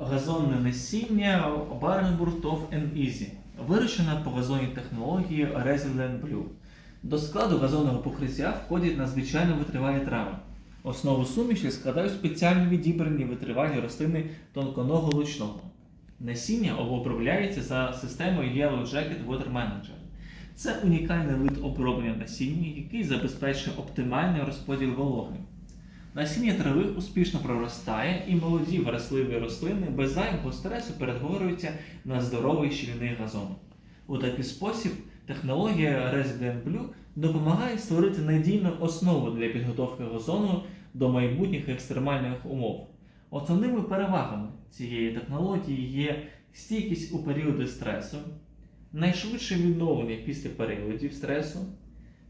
газонне насіння and Easy, вирощена по газонній технології Resilient Blue. До складу газонного покриття входять надзвичайно витривалі трави. Основу суміші складають спеціально відібрані витривалі рослини тонконого лучного. Насіння обробляється за системою Yellow Jacket Water Manager. Це унікальний вид оброблення насіння, який забезпечує оптимальний розподіл вологи. Насіння трави успішно проростає, і молоді вразливі рослини без зайвого стресу перетворюються на здоровий щільний газон. У такий спосіб технологія Resident Blue допомагає створити надійну основу для підготовки газону до майбутніх екстремальних умов. Основними перевагами цієї технології є стійкість у періоди стресу, найшвидше відновлення після періодів стресу,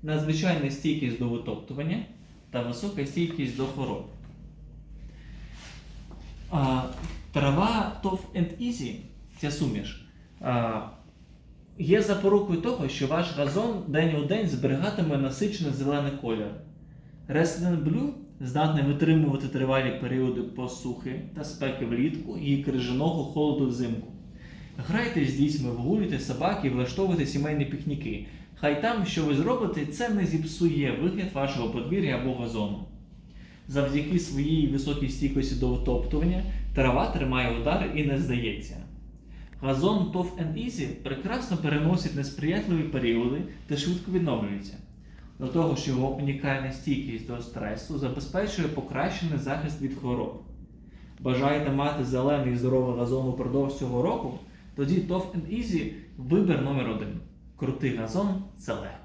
надзвичайна стійкість до витоптування та висока стійкість до хвороб. Трава Tough and Easy, ця суміш, є запорукою того, що ваш газон день у день зберігатиме насичений зелений колір. Resident Blue здатний витримувати тривалі періоди посухи та спеки влітку і крижаного холоду взимку. Грайте з дітьми, вгулюйте собак і влаштовуйте сімейні пікніки. Хай там, що ви зробите, це не зіпсує вигляд вашого подвір'я або газону. Завдяки своїй високій стійкості до витоптування трава тримає удар і не здається. Газон and Easy прекрасно переносить несприятливі періоди та швидко відновлюється. До того ж, його унікальна стійкість до стресу забезпечує покращений захист від хвороб. Бажаєте мати зелений і здоровий газон упродовж цього року? Тоді and Easy вибір номер один. Крутий газон це легко.